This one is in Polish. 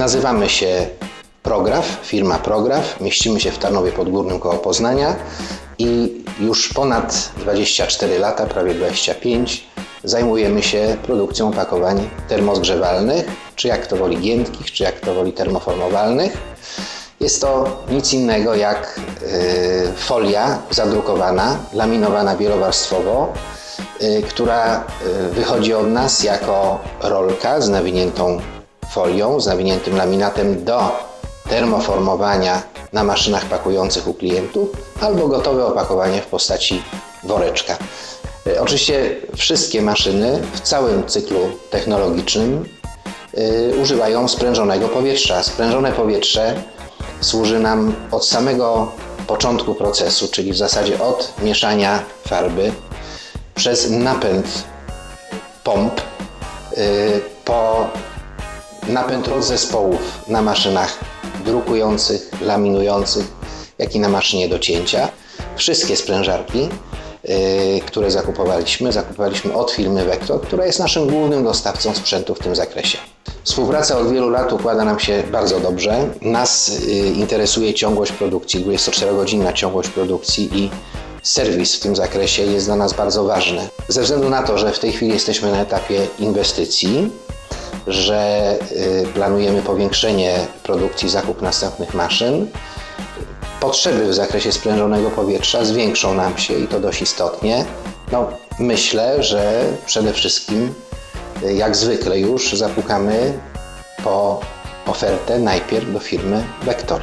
Nazywamy się Prograf, firma Prograf. Mieścimy się w Tarnowie Podgórnym koło Poznania i już ponad 24 lata, prawie 25, zajmujemy się produkcją opakowań termozgrzewalnych, czy jak to woli giętkich, czy jak to woli termoformowalnych. Jest to nic innego jak y, folia zadrukowana, laminowana wielowarstwowo, y, która y, wychodzi od nas jako rolka z nawiniętą folią, z nawiniętym laminatem do termoformowania na maszynach pakujących u klientów albo gotowe opakowanie w postaci woreczka. Y, Oczywiście wszystkie maszyny w całym cyklu technologicznym y, używają sprężonego powietrza. Sprężone powietrze służy nam od samego początku procesu, czyli w zasadzie od mieszania farby przez napęd pomp y, po napęd rodzespołów na maszynach drukujących, laminujących, jak i na maszynie do cięcia. Wszystkie sprężarki, y, które zakupowaliśmy, zakupowaliśmy od firmy Vector, która jest naszym głównym dostawcą sprzętu w tym zakresie. Współpraca od wielu lat układa nam się bardzo dobrze. Nas y, interesuje ciągłość produkcji, 24-godzinna ciągłość produkcji i serwis w tym zakresie jest dla nas bardzo ważny. Ze względu na to, że w tej chwili jesteśmy na etapie inwestycji, że y, planujemy powiększenie produkcji, zakup następnych maszyn. Potrzeby w zakresie sprężonego powietrza zwiększą nam się i to dość istotnie. No, myślę, że przede wszystkim, y, jak zwykle już, zapukamy po ofertę najpierw do firmy Vector.